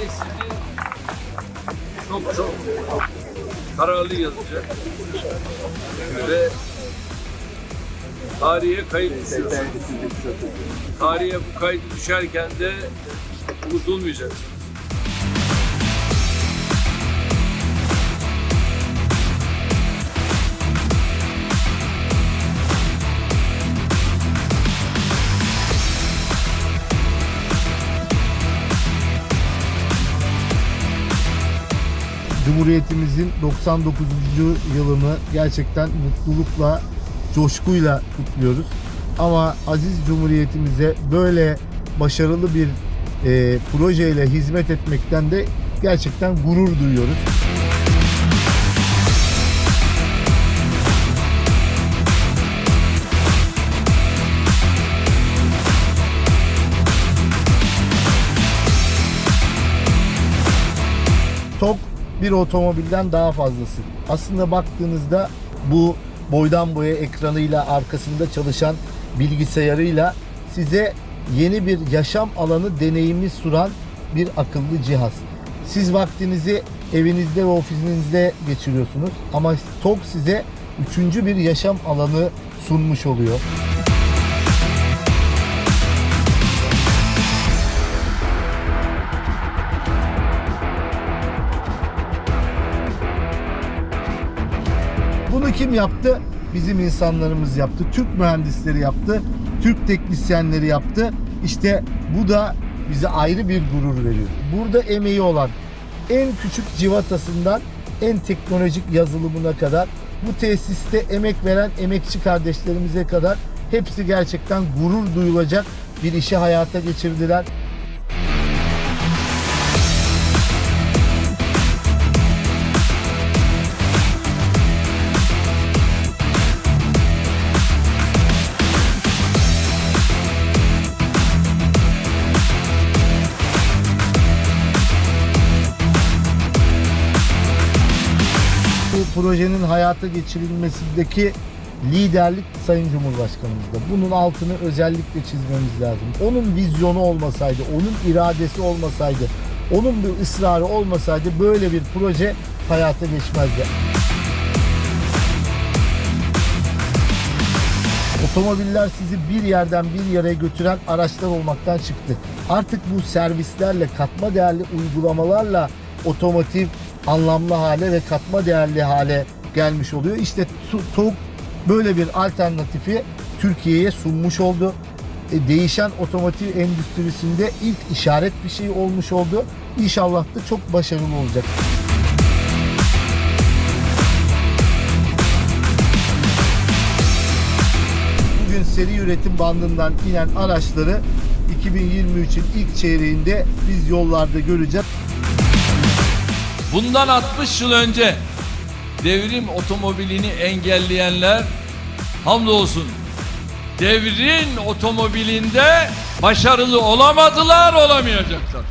sizi çok çok kararlı yazacak ve tarihe kayıt düşüyorsunuz. Tarihe bu kaydı düşerken de unutulmayacaksınız. Cumhuriyetimizin 99. yılını gerçekten mutlulukla, coşkuyla kutluyoruz. Ama aziz Cumhuriyetimize böyle başarılı bir e, projeyle hizmet etmekten de gerçekten gurur duyuyoruz. TOG bir otomobilden daha fazlası. Aslında baktığınızda bu boydan boya ekranıyla arkasında çalışan bilgisayarıyla size yeni bir yaşam alanı deneyimi sunan bir akıllı cihaz. Siz vaktinizi evinizde ve ofisinizde geçiriyorsunuz ama TOG size üçüncü bir yaşam alanı sunmuş oluyor. Kim yaptı? Bizim insanlarımız yaptı. Türk mühendisleri yaptı. Türk teknisyenleri yaptı. İşte bu da bize ayrı bir gurur veriyor. Burada emeği olan en küçük civatasından en teknolojik yazılımına kadar bu tesiste emek veren emekçi kardeşlerimize kadar hepsi gerçekten gurur duyulacak bir işi hayata geçirdiler. Projenin hayata geçirilmesindeki liderlik Sayın Cumhurbaşkanımızda. Bunun altını özellikle çizmemiz lazım. Onun vizyonu olmasaydı, onun iradesi olmasaydı, onun bir ısrarı olmasaydı böyle bir proje hayata geçmezdi. Otomobiller sizi bir yerden bir yere götüren araçlar olmaktan çıktı. Artık bu servislerle, katma değerli uygulamalarla otomotiv anlamlı hale ve katma değerli hale gelmiş oluyor. İşte TOG böyle bir alternatifi Türkiye'ye sunmuş oldu. E, değişen otomotiv endüstrisinde ilk işaret bir şey olmuş oldu. İnşallah da çok başarılı olacak. Bugün seri üretim bandından inen araçları 2023'ün ilk çeyreğinde biz yollarda göreceğiz. Bundan 60 yıl önce devrim otomobilini engelleyenler hamdolsun devrin otomobilinde başarılı olamadılar olamayacaklar.